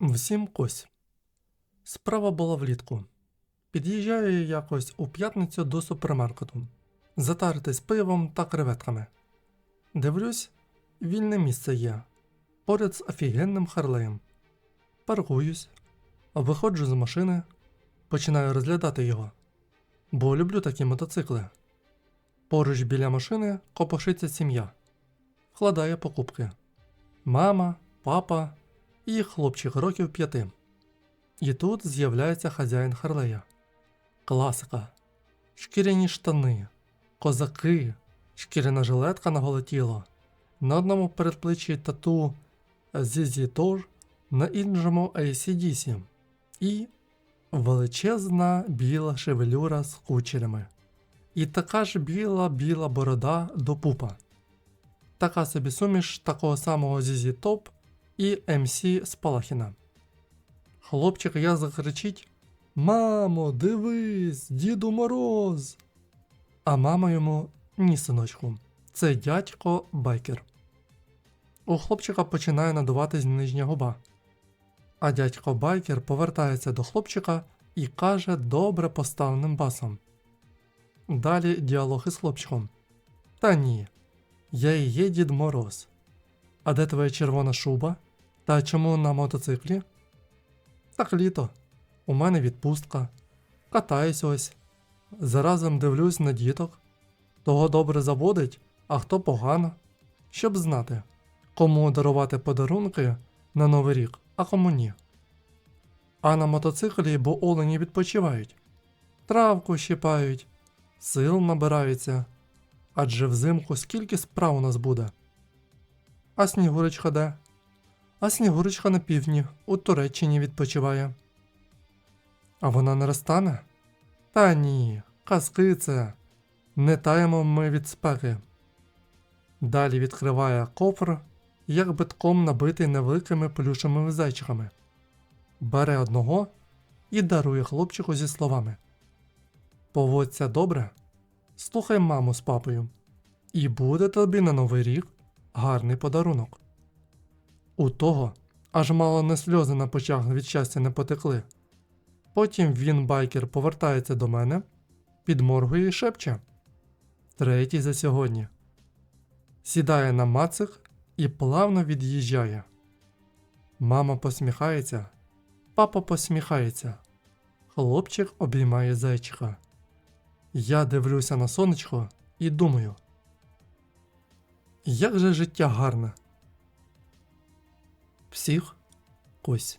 Всім кось. Справа була влітку. Під'їжджаю якось у п'ятницю до супермаркету. Затаритись пивом та креветками. Дивлюсь, вільне місце є. Поряд з офігенним харлеєм. Паркуюсь, виходжу з машини, починаю розглядати його. Бо люблю такі мотоцикли. Поруч біля машини копошиться сім'я. Вкладає покупки. Мама, папа і хлопчик років п'яти. І тут з'являється хазяїн Харлея. Класика. Шкіряні штани, козаки, шкіряна жилетка на голе тіло. На одному передпличчі тату ZZ Top, на іншому ACDC. І величезна біла шевелюра з кучерями. І така ж біла біла борода до пупа. Така собі суміш такого самого ZZ Top і МС Спалахіна. Хлопчик я закричить Мамо, дивись, Діду Мороз. А мама йому ні, синочку, це дядько байкер. У хлопчика починає надуватись нижня губа. А дядько байкер повертається до хлопчика і каже добре поставленим басом. Далі діалог із хлопчиком. Та ні, я і є Дід Мороз. А де твоя червона шуба? Та чому на мотоциклі? Так літо. У мене відпустка. Катаюсь ось. Заразом дивлюсь на діток. Того добре заводить, а хто погано. Щоб знати, кому дарувати подарунки на Новий рік, а кому ні. А на мотоциклі, бо олені відпочивають, травку щипають, сил набираються. Адже взимку скільки справ у нас буде. А Снігурочка де? А Снігурочка на півдні у Туреччині відпочиває. А вона не розтане? Та ні, казки це. Не таємо ми від спеки. Далі відкриває кофр, як битком набитий невеликими плюшевими зайчиками. Бере одного і дарує хлопчику зі словами: Поводься добре, слухай маму з папою, і буде тобі на новий рік гарний подарунок. У того аж мало не сльози на почах від щастя не потекли. Потім він, байкер, повертається до мене, підморгує і шепче. Третій за сьогодні. Сідає на мацик і плавно від'їжджає. Мама посміхається, папа посміхається. Хлопчик обіймає зайчика. Я дивлюся на сонечко і думаю. Як же життя гарне. Всіх кось.